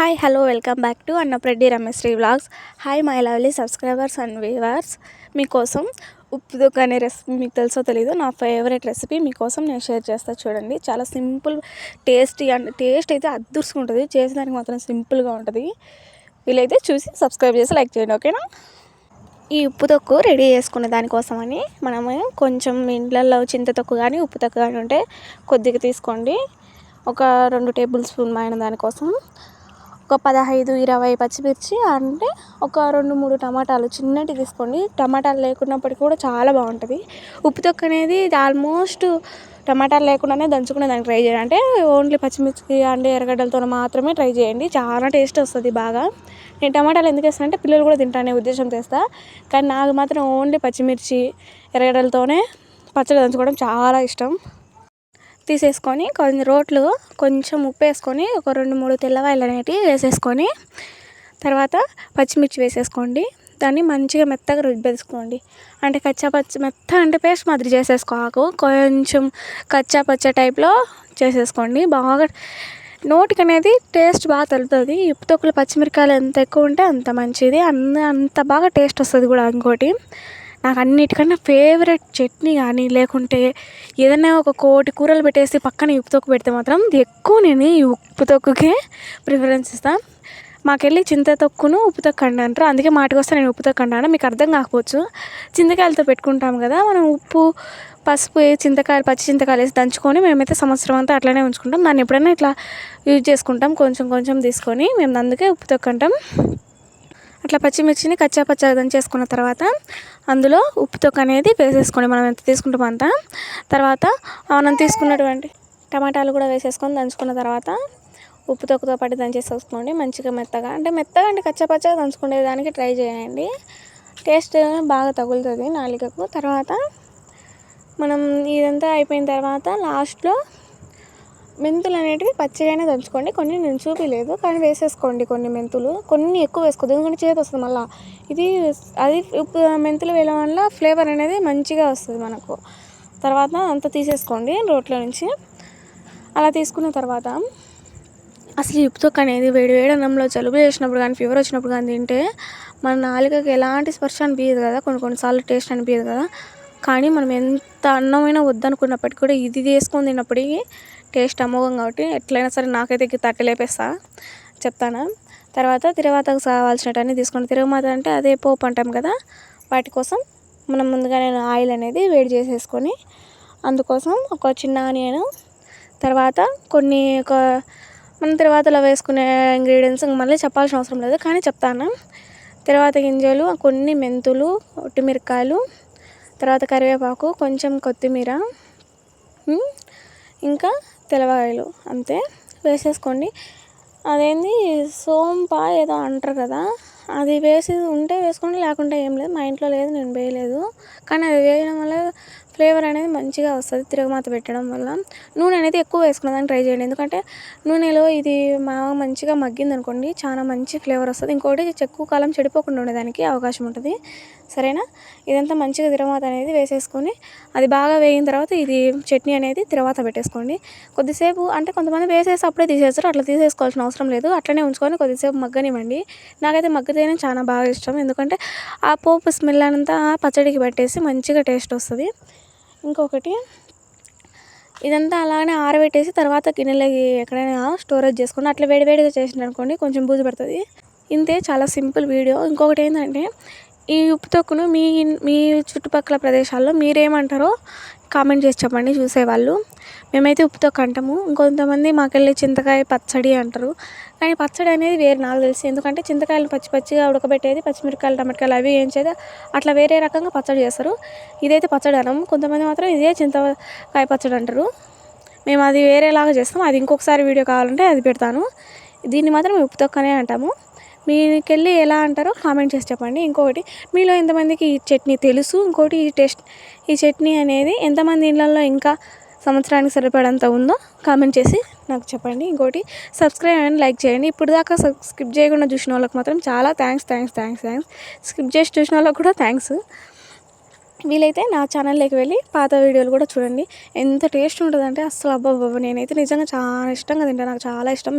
Hi hello welcome back to Annapreddy Rameshri vlogs hi my lovely subscribers and viewers మీకోసం ఉప్పుదొక్క అనే recipe మీకు తెలుసో తెలీదు నా ఫేవరెట్ రెసిపీ మీకోసం నేను షేర్ చేస్తా చూడండి. చాలా సింపుల్ టేస్టీ అండ్ టేస్ట్ అయితే అదృష్టంగా చేసేదానికి మాత్రం సింపుల్గా ఉంటుంది. వీలైతే చూసి సబ్స్క్రైబ్ చేసి లైక్ చేయండి ఓకేనా ఈ ఉప్పు తొక్కు రెడీ చేసుకునే దానికోసమని మనము కొంచెం ఇండ్లలో చింత తొక్కు కానీ ఉప్పు తొక్కు కానీ ఉంటే కొద్దిగా తీసుకోండి. ఒక రెండు టేబుల్ స్పూన్ మైన దానికోసం ఒక పదహైదు ఇరవై పచ్చిమిర్చి అంటే ఒక రెండు మూడు టమాటాలు చిన్నటి తీసుకోండి. టమాటాలు లేకున్నప్పటికీ కూడా చాలా బాగుంటుంది. ఉప్పు తొక్క అనేది ఆల్మోస్ట్ టమాటాలు లేకుండానే దంచుకునే దానికి ట్రై చేయండి. అంటే ఓన్లీ పచ్చిమిర్చి అంటే ఎర్రగడ్డలతో మాత్రమే ట్రై చేయండి. చాలా టేస్ట్ వస్తుంది బాగా. నేను టమాటాలు ఎందుకు వేస్తాను అంటే పిల్లలు కూడా తింటానే ఉద్దేశం చేస్తా. కానీ నాకు మాత్రం ఓన్లీ పచ్చిమిర్చి ఎర్రగడ్డలతోనే పచ్చడి దంచుకోవడం చాలా ఇష్టం. తీసేసుకొని కొన్ని రోట్లు కొంచెం ఉప్పు వేసుకొని ఒక రెండు మూడు తెల్లవాయలు అనేటివి వేసేసుకొని తర్వాత పచ్చిమిర్చి వేసేసుకోండి. దాన్ని మంచిగా మెత్తగా రుబ్బేసుకోండి. అంటే కచ్చా పచ్చి మెత్త అంటే పేస్ట్ మాదిరి చేసేసుకోకు. కొంచెం కచ్చా పచ్చ టైప్లో చేసేసుకోండి. బాగా నోటికి అనేది టేస్ట్ బాగా తగులుతుంది ఉప్పు తొక్కులు పచ్చిమిరకాయలు ఎంత ఎక్కువ ఉంటే అంత మంచిది. అంత అంత బాగా టేస్ట్ వస్తుంది కూడా ఇంకోటి. నాకు అన్నిటికన్నా ఫేవరెట్ చట్నీ కానీ లేకుంటే ఏదైనా ఒక కోటి కూరలు పెట్టేసి పక్కన ఉప్పు తొక్కు పెడితే మాత్రం ఎక్కువ నేను ఈ ఉప్పు తొక్కుకే ప్రిఫరెన్స్ ఇస్తాను మాకెళ్ళి చింత తొక్కును ఉప్పు తొక్కు అండి అంటారు. అందుకే మాటకి వస్తే నేను ఉప్పు తొక్కు అన్నాను మీకు అర్థం కాకపోవచ్చు. చింతకాయలతో పెట్టుకుంటాం కదా మనం ఉప్పు పసుపు చింతకాయలు పచ్చి చింతకాయలు వేసి దంచుకొని మేమైతే సంవత్సరం అంతా అట్లనే ఉంచుకుంటాం. దాన్ని ఎప్పుడైనా ఇట్లా యూజ్ చేసుకుంటాం. కొంచెం కొంచెం తీసుకొని మేము అందుకే ఉప్పు తొక్కు అంటాం. అట్లా పచ్చిమిర్చిని కచ్చా పచ్చా దంచేసుకున్న తర్వాత అందులో ఉప్పు తొక్క అనేది వేసేసుకోండి మనం ఎంత తీసుకుంటాం అంత. తర్వాత మనం తీసుకున్నటువంటి టమాటాలు కూడా వేసేసుకొని దంచుకున్న తర్వాత ఉప్పు తొక్కతో పాటు దంచేసేసుకోండి. మంచిగా మెత్తగా అంటే మెత్తగా అంటే కచ్చా దంచుకునే దానికి ట్రై చేయండి. టేస్ట్ బాగా తగులుతుంది నాలుగకు. తర్వాత మనం ఇదంతా అయిపోయిన తర్వాత లాస్ట్లో మెంతులు అనేటివి పచ్చిగానే దంచుకోండి. కొన్ని నేను చూపించలేదు కానీ వేసేసుకోండి కొన్ని మెంతులు. కొన్ని ఎక్కువ వేసుకోవద్దు ఎందుకంటే చేతి వస్తుంది మళ్ళీ. ఇది అది మెంతులు వేయడం వల్ల ఫ్లేవర్ అనేది మంచిగా వస్తుంది మనకు. తర్వాత అంతా తీసేసుకోండి రోట్లో నుంచి. అలా తీసుకున్న తర్వాత అసలు ఈ అనేది వేడి వేడి అన్నంలో జలుబు చేసినప్పుడు కానీ ఫీవర్ వచ్చినప్పుడు కానీ తింటే మన నాలుకకి ఎలాంటి స్పర్శ అనిపించదు కదా. కొన్ని కొన్నిసార్లు టేస్ట్ అనిపించదు కదా. కానీ మనం ఎంత అన్నమైనా వద్దనుకున్నప్పటికీ కూడా ఇది తీసుకొని తిన్నప్పటికీ టేస్ట్ అమోఘం కాబట్టి ఎట్లయినా సరే నాకైతే తట్టలేపేస్తా చెప్తాను. తర్వాత తిరువాతకు కావాల్సినవన్నీ తీసుకొని తిరుగుమాత అంటే అదే పోపు అంటాం కదా వాటి కోసం మనం ముందుగానే ఆయిల్ అనేది వేడి చేసేసుకొని అందుకోసం ఒక చిన్న ఆనియన్ తర్వాత కొన్ని ఒక మనం తర్వాతలో వేసుకునే ఇంగ్రీడియంట్స్ మళ్ళీ చెప్పాల్సిన అవసరం లేదు కానీ చెప్తాను. తర్వాత గింజలు కొన్ని మెంతులు ఒట్టిమిరకాయలు తర్వాత కరివేపాకు కొంచెం కొత్తిమీర ఇంకా తెల్లవాయలు అంతే. వేసేసుకోండి. అదేంది సోంప ఏదో అంటారు కదా అది వేసి ఉంటే వేసుకోండి లేకుంటే ఏం లేదు. మా ఇంట్లో లేదు నేను వేయలేదు. కానీ అది వేయడం వల్ల ఫ్లేవర్ అనేది మంచిగా వస్తుంది తిరగమాత పెట్టడం వల్ల. నూనె అనేది ఎక్కువ వేసుకునేదానికి ట్రై చేయండి ఎందుకంటే నూనెలో ఇది బాగా మంచిగా మగ్గింది అనుకోండి చాలా మంచి ఫ్లేవర్ వస్తుంది. ఇంకోటి ఎక్కువ కాలం చెడిపోకుండా ఉండేదానికి అవకాశం ఉంటుంది. సరేనా? ఇదంతా మంచిగా తిరగమాత అనేది వేసేసుకొని అది బాగా వేగిన తర్వాత ఇది చట్నీ అనేది తిరగమాత పెట్టేసుకోండి. కొద్దిసేపు అంటే కొంతమంది వేసేసి అప్పుడే తీసేస్తారు అట్లా తీసేసుకోవాల్సిన అవసరం లేదు. అట్లనే ఉంచుకొని కొద్దిసేపు మగ్గనివ్వండి. నాకైతే మగ్గితేనే చాలా బాగా ఇష్టం. ఎందుకంటే ఆ పోపు స్మెల్ అంతా పచ్చడికి పెట్టేసి మంచిగా టేస్ట్ వస్తుంది. ఇంకొకటి ఇదంతా అలానే ఆరబెట్టేసి తర్వాత గిన్నెలకి ఎక్కడైనా స్టోరేజ్ చేసుకుని అట్లా వేడివేడిగా చేసిన అనుకోండి కొంచెం బూజు పడుతుంది. ఇంతే చాలా సింపుల్ వీడియో. ఇంకొకటి ఏంటంటే ఈ ఉప్పు తొక్కును మీ మీ చుట్టుపక్కల ప్రదేశాల్లో మీరేమంటారో కామెంట్ చేసి చెప్పండి చూసేవాళ్ళు. మేమైతే ఉప్పు తొక్క అంటాము ఇంకొంతమంది మాకెళ్ళి చింతకాయ పచ్చడి అంటారు. కానీ పచ్చడి అనేది వేరే నాకు తెలిసి. ఎందుకంటే చింతకాయలు పచ్చి పచ్చిగా ఉడకబెట్టేది పచ్చిమిరకాయలు టమాటకాయలు అవి చేస్తే అట్లా వేరే రకంగా పచ్చడి చేస్తారు. ఇదైతే పచ్చడి అనం కొంతమంది మాత్రం ఇదే చింతకాయ పచ్చడి అంటారు. మేము అది వేరేలాగా చేస్తాం. అది ఇంకొకసారి వీడియో కావాలంటే అది పెడతాను. దీన్ని మాత్రం ఉప్పు తొక్కనే అంటాము. మీకెళ్ళి ఎలా అంటారో కామెంట్ చేసి చెప్పండి. ఇంకొకటి మీలో ఎంతమందికి ఈ చట్నీ తెలుసు? ఇంకోటి ఈ టేస్ట్ ఈ చట్నీ అనేది ఎంతమంది ఇళ్ళల్లో ఇంకా సంవత్సరానికి సరిపడంత ఉందో కామెంట్ చేసి నాకు చెప్పండి. ఇంకోటి సబ్స్క్రైబ్ అండ్ లైక్ చేయండి. ఇప్పుడు దాకా స్కిప్ చేయకుండా చూసిన వాళ్ళకి మాత్రం చాలా thanks thanks thanks thanks. Skip చేసి చూసిన వాళ్ళకి కూడా థ్యాంక్స్. వీలైతే నా ఛానల్లోకి వెళ్ళి పాత వీడియోలు కూడా చూడండి. ఎంత టేస్ట్ ఉంటుందంటే అసలు అబ్బాబ్బా నేనైతే నిజంగా చాలా ఇష్టంగా తింటాను నాకు చాలా ఇష్టం.